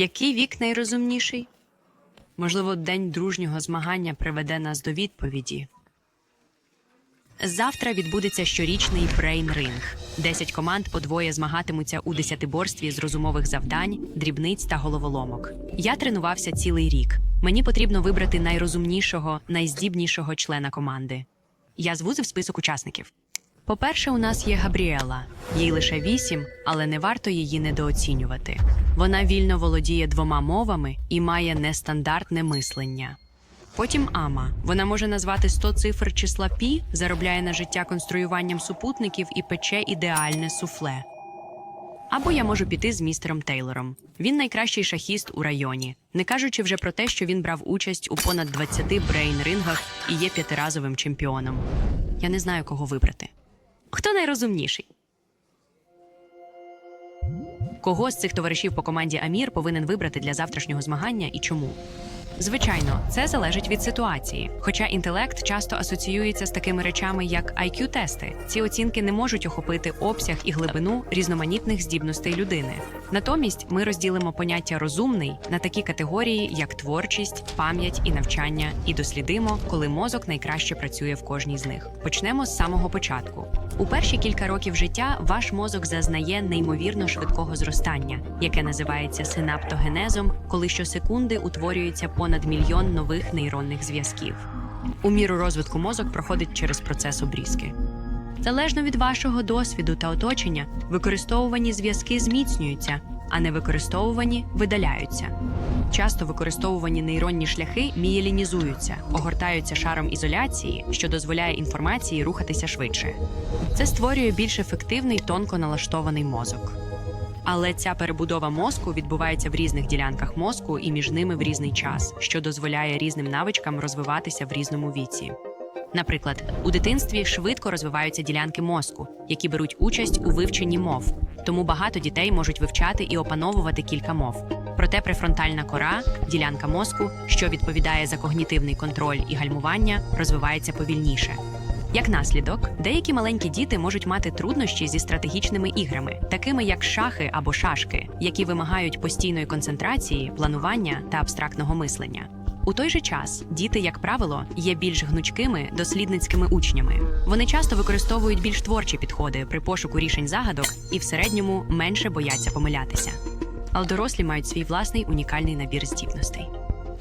Який вік найрозумніший? Можливо, день дружнього змагання приведе нас до відповіді. Завтра відбудеться щорічний Ring. Десять команд по двоє змагатимуться у десятиборстві з розумових завдань, дрібниць та головоломок. Я тренувався цілий рік. Мені потрібно вибрати найрозумнішого, найздібнішого члена команди. Я звузив список учасників. По-перше, у нас є Габріела. Їй лише вісім, але не варто її недооцінювати. Вона вільно володіє двома мовами і має нестандартне мислення. Потім Ама. Вона може назвати 100 цифр числа пі, заробляє на життя конструюванням супутників і пече ідеальне суфле. Або я можу піти з містером Тейлором. Він найкращий шахіст у районі, не кажучи вже про те, що він брав участь у понад 20 брейн-рингах і є п'ятиразовим чемпіоном. Я не знаю, кого вибрати. Хто найрозумніший? Кого з цих товаришів по команді Амір повинен вибрати для завтрашнього змагання і чому? Звичайно, це залежить від ситуації. Хоча інтелект часто асоціюється з такими речами, як IQ-тести. Ці оцінки не можуть охопити обсяг і глибину різноманітних здібностей людини. Натомість ми розділимо поняття розумний на такі категорії, як творчість, пам'ять і навчання, і дослідимо, коли мозок найкраще працює в кожній з них. Почнемо з самого початку. У перші кілька років життя ваш мозок зазнає неймовірно швидкого зростання, яке називається синаптогенезом, коли щосекунди утворюється понад мільйон нових нейронних зв'язків. У міру розвитку мозок проходить через процес обрізки. Залежно від вашого досвіду та оточення, використовувані зв'язки зміцнюються, а не використовувані видаляються. Часто використовувані нейронні шляхи мієлінізуються, огортаються шаром ізоляції, що дозволяє інформації рухатися швидше. Це створює більш ефективний тонко налаштований мозок. Але ця перебудова мозку відбувається в різних ділянках мозку і між ними в різний час, що дозволяє різним навичкам розвиватися в різному віці. Наприклад, у дитинстві швидко розвиваються ділянки мозку, які беруть участь у вивченні мов. Тому багато дітей можуть вивчати і опановувати кілька мов. Проте префронтальна кора, ділянка мозку, що відповідає за когнітивний контроль і гальмування, розвивається повільніше. Як наслідок, деякі маленькі діти можуть мати труднощі зі стратегічними іграми, такими як шахи або шашки, які вимагають постійної концентрації, планування та абстрактного мислення. У той же час діти, як правило, є більш гнучкими дослідницькими учнями. Вони часто використовують більш творчі підходи при пошуку рішень загадок і в середньому менше бояться помилятися. Але дорослі мають свій власний унікальний набір здібностей.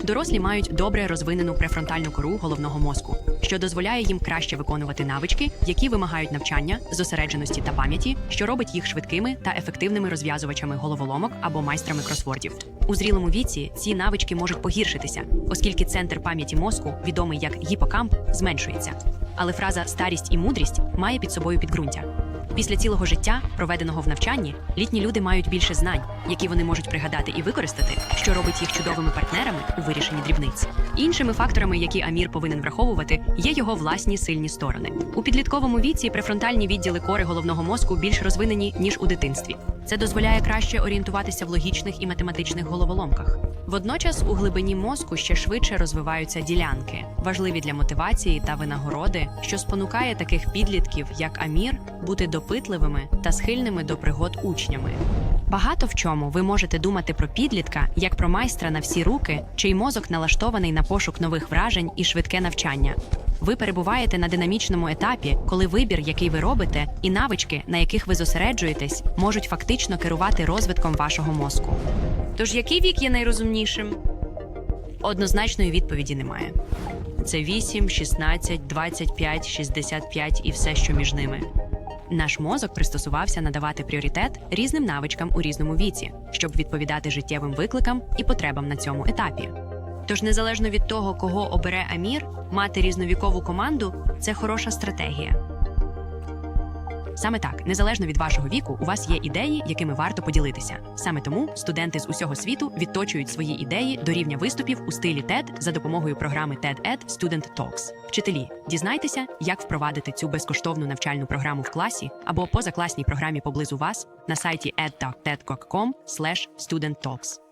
Дорослі мають добре розвинену префронтальну кору головного мозку, що дозволяє їм краще виконувати навички, які вимагають навчання, зосередженості та пам'яті, що робить їх швидкими та ефективними розв'язувачами головоломок або майстрами кросвордів. У зрілому віці ці навички можуть погіршитися, оскільки центр пам'яті мозку, відомий як гіпокамп, зменшується. Але фраза старість і мудрість має під собою підґрунтя. Після цілого життя, проведеного в навчанні, літні люди мають більше знань, які вони можуть пригадати і використати, що робить їх чудовими партнерами у вирішенні дрібниць. Іншими факторами, які Амір повинен враховувати, є його власні сильні сторони. У підлітковому віці префронтальні відділи кори головного мозку більш розвинені ніж у дитинстві. Це дозволяє краще орієнтуватися в логічних і математичних головоломках. Водночас у глибині мозку ще швидше розвиваються ділянки, важливі для мотивації та винагороди, що спонукає таких підлітків, як Амір, бути допитливими та схильними до пригод учнями. Багато в чому ви можете думати про підлітка як про майстра на всі руки, чий мозок налаштований на пошук нових вражень і швидке навчання. Ви перебуваєте на динамічному етапі, коли вибір, який ви робите, і навички, на яких ви зосереджуєтесь, можуть фактично керувати розвитком вашого мозку. Тож який вік є найрозумнішим? Однозначної відповіді немає. Це 8, 16, 25, 65 і все, що між ними. Наш мозок пристосувався надавати пріоритет різним навичкам у різному віці, щоб відповідати життєвим викликам і потребам на цьому етапі. Тож, незалежно від того, кого обере Амір, мати різновікову команду це хороша стратегія. Саме так, незалежно від вашого віку, у вас є ідеї, якими варто поділитися. Саме тому студенти з усього світу відточують свої ідеї до рівня виступів у стилі TED за допомогою програми TED-Ed Student Talks. Вчителі, дізнайтеся, як впровадити цю безкоштовну навчальну програму в класі або позакласній програмі поблизу вас на сайті ed.ted.com studenttalks.